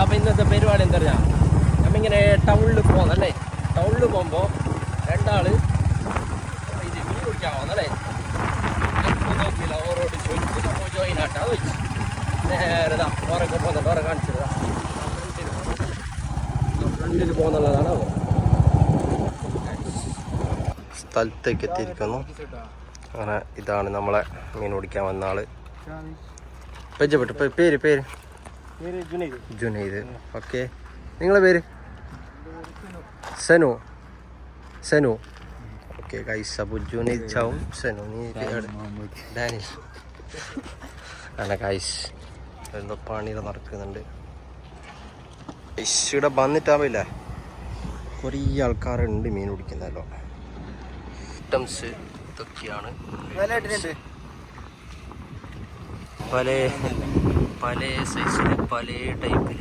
അപ്പൊ ഇന്നത്തെ പരിപാടി എന്താ പറയുക നമ്മിങ്ങനെ ടൗണിൽ പോകുന്നല്ലേ ടൗണിൽ പോകുമ്പോൾ രണ്ടാൾ ഇത് മീൻ കുടിക്കാൻ പോകുന്നല്ലേ നോക്കിയില്ല ഓരോട് ചോദിച്ചു നമ്മൾ ജോയിൻ ആട്ടാ ചോദിച്ചു. നേരെ ഇതാ ഓരൊക്കെ പോകുന്നുണ്ട് ഓരെ കാണിച്ചതാ ഫ്രണ്ടിൽ പോകുന്നുള്ളതാണ്? സ്ഥലത്തേക്ക് എത്തിയിരിക്കുന്നു. അങ്ങനെ ഇതാണ് നമ്മളെ മീൻ പിടിക്കാൻ വന്ന ആൾ. പെജപ്പെട്ടു പേര് പേര്. ജുനൈദ്. ഓക്കെ. നിങ്ങളെ പേര്? സനു. സനു. ഓക്കെ ഗൈസ് അപ്പോൾ ജുനൈദ് ചാവും. സനു നീ? ഡാനിഷ്. അല്ല ഗൈസ് എന്തോ പണിയിൽ നടക്കുന്നുണ്ട്. ഇവിടെ വന്നിട്ടാവില്ല. കുറേ ആൾക്കാരുണ്ട് മീൻ പിടിക്കുന്നല്ലോ ഐറ്റംസ് ഇതൊക്കെയാണ്. പല പല സൈസിൽ പല ടൈപ്പിൽ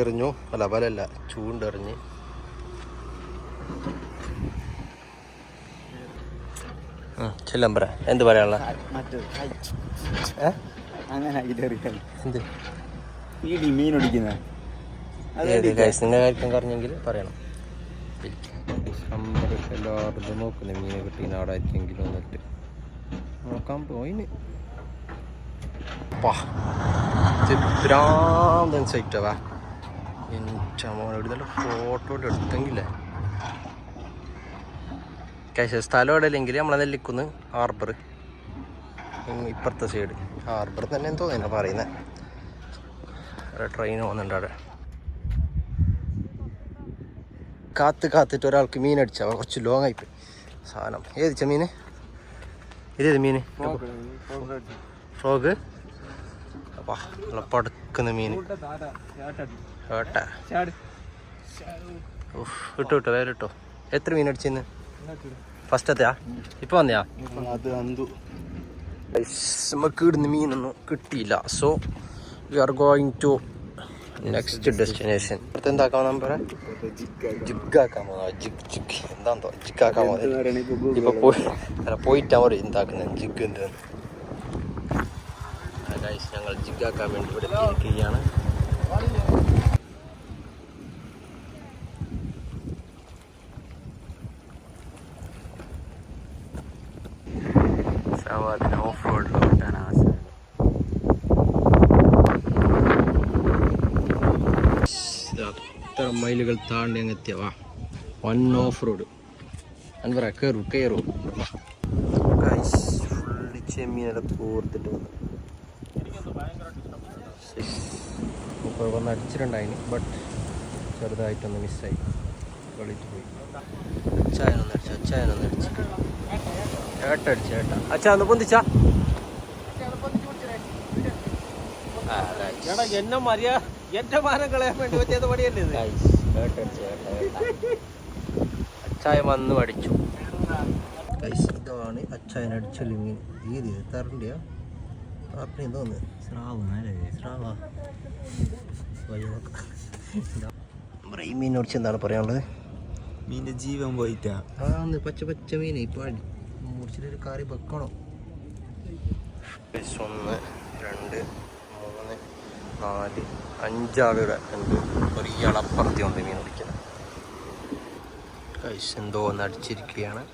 എറിഞ്ഞു അല്ല വലല്ല ചൂണ്ടെറിഞ്ഞ്. ചെല്ലമ്പറ. എന്ത് പറയാനുള്ള? അങ്ങനെ എന്ത്? ഈ മീൻ ഒടിക്കുന്ന. ഏത് കാര്യം പറഞ്ഞെങ്കിൽ പറയണം. നമ്പർ എല്ലാവരും നോക്കുന്നു. മീനെ നോക്കാൻ പോയിന്. പാ ഇത് ഭ്രാന്തൻ സൈറ്റവാ എന്റെ മോനെ ഫോട്ടോ എടുത്തെങ്കിലേ. കാശ് സ്ഥലം എവിടെയില്ലെങ്കിൽ നമ്മളെ നെല്ലിക്കുന്ന് ഹാർബർ ഇപ്പുറത്തെ സൈഡ് ഹാർബർ തന്നെ തോന്നുന്നു പറയുന്നത് ട്രെയിൻ പോകുന്നുണ്ട് അവിടെ. കാത്ത് കാത്തിട്ട് ഒരാൾക്ക് മീൻ അടിച്ചാൽ കുറച്ച് ലോങ് ആയിപ്പോയി സാധനം. ഏതിച്ച മീൻ ഇതേത് മീൻ ഫ്രോഗ് അപ്പാ നല്ല പടുക്കുന്ന മീൻ. വിട്ടു വിട്ടോ വേറെ ഇട്ടോ എത്ര മീൻ അടിച്ചിന്ന്? ഫസ്റ്റത്തെയാ? ഇപ്പൊ വന്നയാ? നമുക്ക് ഇടുന്ന മീനൊന്നും കിട്ടിയില്ല. So we are going to next destination അടുത്ത് എന്താക്കാൻ നമ്പർ ജിഗാക്കാൻ പോകുന്ന ജിഗ് ജിഗ്. എന്താന്തോ ജിഗാക്കാൻ പോകുന്നത് ഇപ്പൊ പോയി പോയിട്ടാ പറയും എന്താക്കുന്നത്? ജിഗ് എന്ത്? ജിഗാക്കാൻ വേണ്ടി ഇവിടെ എത്തിയിരിക്കുകയാണ് സവാദിന് ഓഫ് റോഡിലോട്ടാണ് ആശ അത്ര മൈലുകൾ താണ്ടി അങ്ങ് എത്തിയ? വാ വൺ ഓഫ് റോഡ് അൻപറ കയറു കയറു ഫുള്ളി ചെമ്മീനെല്ലാം കോർത്തിട്ട് വന്നു. ഇപ്പോൾ വന്ന് അടിച്ചിട്ടുണ്ടായിന് ബട്ട് ചെറുതായിട്ടൊന്ന് മിസ്സായി. കളിച്ചു പോയി. അച്ചായനൊന്ന് അടിച്ചു അച്ചായനൊന്ന് അടിച്ചു. ഏട്ട അടിച്ചു ഏട്ട അച്ഛാ ഒന്ന് പൊന്തിച്ചാ. ആ guys. എടാ എന്നെ മര്യാദ എന്റെ മാനം കളയാൻ വേണ്ടി പറ്റിയത് പണിയല്ലേ ഏട്ട അടിച്ചു ഏട്ട അച്ചായ വന്ന് അടിച്ചു ഇതാണ് അച്ചായൻ അടിച്ച മീൻ ഏത് തരണ്ടിയാ തരണ്ടി തോന്നുന്നു സ്രാവാ നോക്കാം. നമ്മുടെ ഈ മീൻ കുറിച്ച് എന്താണ് പറയാനുള്ളത്? മീനിന്റെ ജീവൻ പോയിട്ടാ. ആ ഒന്ന് പച്ച പച്ച മീൻ ഇപ്പോൾ മുറിച്ചിട്ടൊരു കറി വെക്കണോ? ഒന്ന് രണ്ട് മൂന്ന് നാല് അഞ്ചാളുടെ ഉണ്ട്. ഒരു ഇയാളപ്പുറത്തി ഉണ്ട് മീൻ പിടിക്കുന്നത് ഗൈസ് എന്തോ ഒന്ന് അടിച്ചിരിക്കുകയാണ്.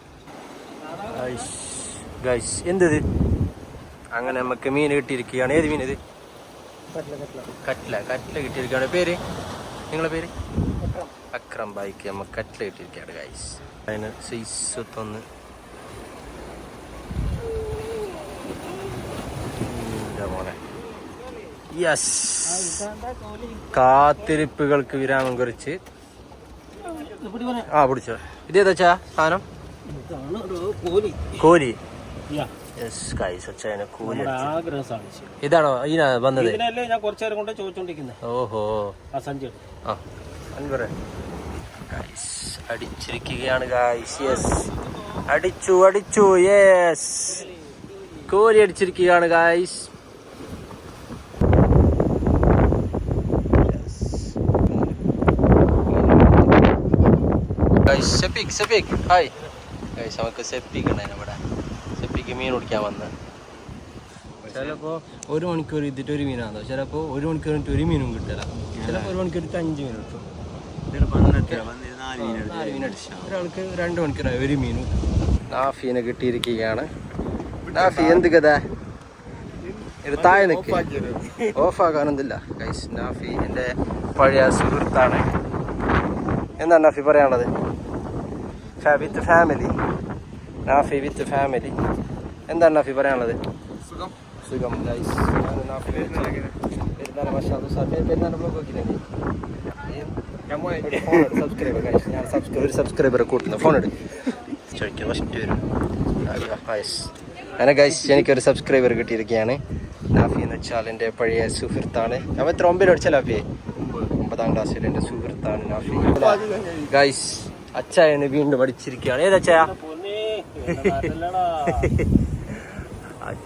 ഗൈസ് ഗൈസ് എന്തത് അങ്ങനെ നമുക്ക് മീൻ കിട്ടിയിരിക്കുകയാണ്. ഏത് മീൻ ഇത്? കട്ട്ല കട്ട്ല കിട്ടിയിരിക്കുകയാണ്. പേര്? നിങ്ങളെ പേര്? അക്രം. ബൈക്ക് നമുക്ക് കട്ട്ല കിട്ടിയിരിക്കുകയാണ് ഗൈസ് അതിന് സൈസ് തന്ന് മോനെ? യെസ് കാത്തിരിപ്പുകൾക്ക് വിരാമം കുറിച്ച്. ആ പിടിച്ചോ. ഇതേതാ സാധനം? കോലി. കോലി. ഇതാണോ ഇതിനാ വന്നത്? ഞാൻ കുറച്ചു നേരം കൊണ്ട് ചോദിച്ചോണ്ടിരിക്കുന്നത് ഓഹോ. ആ സഞ്ജയ് ആ. അടിച്ചിരിക്കുകയാണ് ഗൈസ് യെസ് അടിച്ചു അടിച്ചു. യെസ് കോലി അടിച്ചിരിക്കുകയാണ് ഗായ്സ് സെപ്പിക് സെപ്പിക്. ഹായ് ഗൈസ് നമുക്ക് സെപ്പിക് ഉണ്ടായിരുന്നു ഇവിടെ. സെപ്പിക്ക് മീൻ പിടിക്കാൻ വന്ന്. ചിലപ്പോ ഒരു മണിക്കൂർ ഇതിട്ട് ഒരു മീനാണോ ചിലപ്പോ ഒരു മണിക്കൂർ ഇരുന്നിട്ട് ഒരു മീനും കിട്ടില്ല ചിലപ്പോ ഒരു മണിക്കൂർ ഇരുന്നിട്ട് അഞ്ച് മീൻ കിട്ടും ഒരാൾക്ക് രണ്ട് മണിക്കൂറായി ഒരു മീനും. നാഫീനെ കിട്ടിയിരിക്കുകയാണ്. നാഫി എന്ത് കഥ? താഴെ നിൽക്ക് ഓഫാക്കാനൊന്നുമില്ല ഗൈസ് നാഫി എന്റെ പഴയ സുഹൃത്താണ്. എന്താണ് നാഫി പറയാനുള്ളത്? With family Nafi with family എന്താണ് നാഫി പറയാനുള്ളത്? സുഖം. സുഖം guys Nafi. Perunnal Mashad sir Perunnal vlog നോക്കിയില്ലേ subscriber guys ഞാൻ സബ്സ്ക്രൈബർ ഒരു സബ്സ്ക്രൈബറെ കൂട്ടുന്നു. ഫോൺ എടുക്കും. ചോദിക്കാം ഫസ്റ്റ് വരും അങ്ങനെ ഗൈസ് എനിക്കൊരു സബ്സ്ക്രൈബർ കിട്ടിയിരിക്കുകയാണ്. നാഫി എന്ന് വെച്ചാൽ എന്റെ പഴയ സുഹൃത്താണ്. അവൻ എത്ര ഒമ്പതിൽ അടിച്ച ലാഫിയെ ഒമ്പതാം ക്ലാസ്സിൽ എന്റെ സുഹൃത്താണ് നാഫി. ഗൈസ് അച്ചായന് വീണ്ടും അടിച്ചിരിക്കുകയാണ് ഏതച്ചായ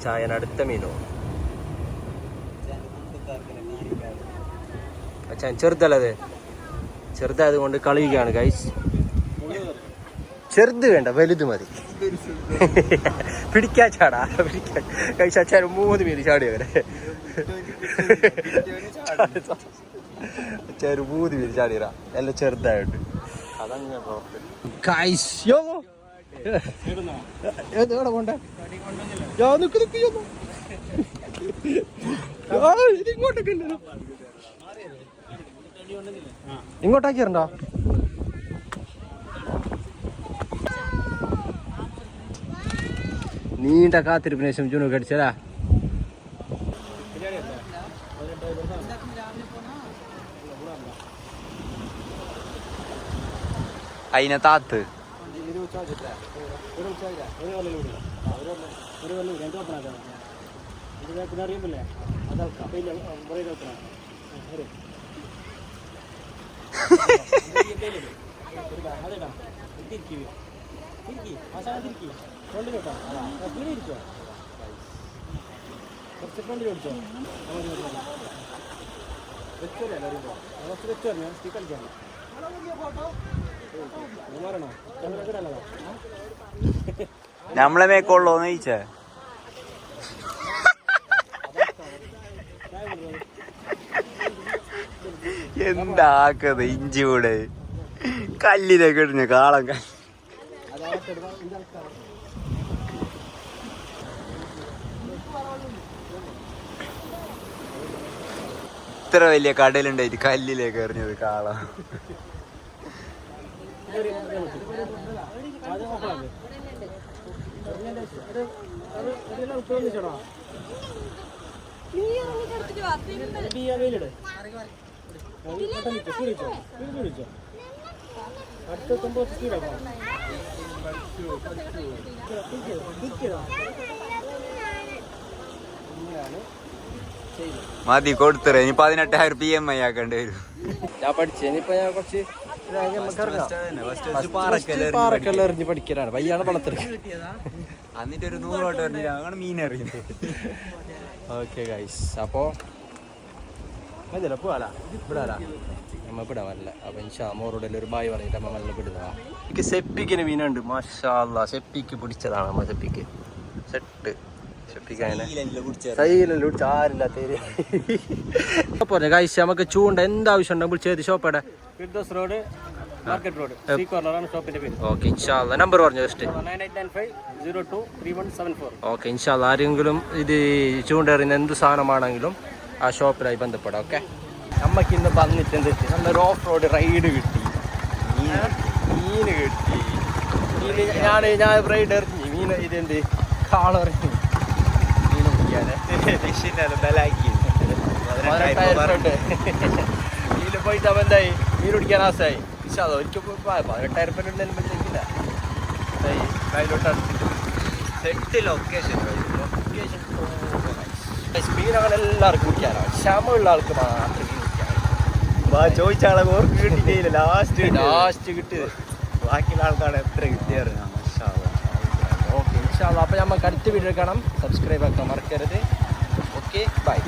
അച്ചായൻ അടുത്ത മീനോ? ചെറുതല്ലത് ചെറുതായത് കൊണ്ട് കളിയുകയാണ് ഗൈസ് ചെറുത് വേണ്ട വലുത് മതി. പിടിക്കാ ചാടാ പിടിക്കാൻ. കഴിച്ച അച്ഛൻ മൂന്ന് മീൻ ചാടി അവരെ. അച്ഛൻ മൂന്ന് മീൻ ചാടിയറ എല്ലാം ചെറുതായിട്ട് അതങ്ങനെ ഏത് എവിടെ പോണ്ടേ യോ നിക്ക് നിക്ക് യോ യോ, ഇത് ഇങ്ങോട്ടൊക്കെ ഉണ്ടല്ലോ. ഇങ്ങോട്ടാക്കിയറണ്ടോ നീണ്ട കാത്തിരിപ്പിന് ശേഷം ജുനു കടിച്ചതാ അതിനെ താത്ത് ഇത് ഉച്ച ഒരു ഉച്ച ഒരു കൊല്ലം കൂടില്ല ഒരു കൊല്ലം ഒരു കൊല്ലം രണ്ട് കൊല്ലം അതാണ് ഇത് പിന്നെ അറിയുമ്പില്ലേ അതാ കപ്പയില്ല കുറേ കൊല്ലം ഒരു അതിടാ തിരിക്കുക തിരിക്കി ആശാന തിരിക്കി ഫ്രണ്ട് കേട്ടോ പിന്നെ ഇരിക്കുക കുറച്ച് ഫ്രണ്ട് ചോദിച്ചോ വെച്ചോ എല്ലാവരും വെച്ച് വെച്ചോ സ്റ്റിക്ക് കളിക്കാം ഫോട്ടോ നമ്മളെ മേക്കുള്ളോന്ന് ചോദിച്ചേ എന്താക്കത് ഇഞ്ചി കൂടെ? കല്ലിലേക്ക് ഇടിഞ്ഞ കാളം കല്ല്. ഇത്ര വലിയ കടലുണ്ടായിട്ട് കല്ലിലേക്ക് എറിഞ്ഞത് കാള. മതി കൊടുത്തറ ഇനി പതിനെട്ടായിരം പി എം ഐ ആക്കേണ്ടി വരും. ഞാൻ പഠിച്ചു. ഇനിയിപ്പോ ഞാൻ കുറച്ച് പാറക്കെല്ലാം എറിഞ്ഞ് പഠിക്കലാണ്. പയ്യാണ് വളർത്തെടുക്കുക എന്നിട്ട് ഒരു നൂറോട്ട് അങ്ങനെ മീൻ എറിയുന്നത് ഓക്കെ ഗൈസ് അപ്പോ മതിയല്ലോ പോവാല വിടാലാ നമ്മൾ വിടാൻ പറ്റില്ല അപ്പൊ ഇൻഷാമോറോടെ ഒരു ബായ് പറഞ്ഞിട്ട് അമ്മ നല്ല വിടുന്നതാ എനിക്ക് സെപ്പിക്കിന് മീനുണ്ട്. മാഷാല്ല സെപ്പിക്ക് പിടിച്ചതാണ് നമ്മൾ സെപ്പിക്ക്. സെട്ട്. നമുക്ക് ചൂണ്ട എന്താവശ്യം ഉണ്ടെങ്കിൽ വിളിച്ചത് ഷോപ്പേടെ Firdous road market road C കോർണറാണ് ഷോപ്പിന്റെ പേര്. ഓക്കെ ഇൻഷാല്ല നമ്പർ പറഞ്ഞു just? Nine eight nine five zero two three one seven four okay ഇൻഷാല്ല ആരെങ്കിലും ഇത് ചൂണ്ടെറിയുന്ന എന്ത് സാധനമാണെങ്കിലും ആ ഷോപ്പിലായി ബന്ധപ്പെടാം ഓക്കെ? നമ്മക്ക് ഇന്ന് വന്നിട്ട് എന്ത് നല്ലൊരു ഓഫ് റോഡ് റൈഡ് കിട്ടി. മീൻ കിട്ടി. മീൻ ഞാൻ ഞാൻ റൈഡ് എറിഞ്ഞു. മീൻ ഇതെന്ത് കാളറിഞ്ഞു മീൻ പിടിക്കാനെ മീനിൽ പോയിട്ട് അവൻ എന്തായി? മീൻ പിടിക്കാൻ ആസായി. അത് ഒരിക്കൽ പതിനെട്ടായിരം രൂപ ഉണ്ടെങ്കിൽ കയ്യിലോട്ട് അടുത്തിട്ട് സെറ്റ് ലൊക്കേഷൻ അങ്ങനെ എല്ലാവർക്കും ക്ഷമയുള്ള ആൾക്ക് മാത്രം മീൻ ഓർക്ക് കിട്ടിയില്ല ലാസ്റ്റ് ലാസ്റ്റ് കിട്ടിയത്. ബാക്കിയുള്ള ആൾക്കാണ് എത്ര കിട്ടിയത് ഓക്കെ നമ്മൾ അപ്പോൾ നമുക്ക് അടുത്ത വീഡിയോ കാണാം. സബ്സ്ക്രൈബ് ആക്കാൻ മറക്കരുത്. Okay bye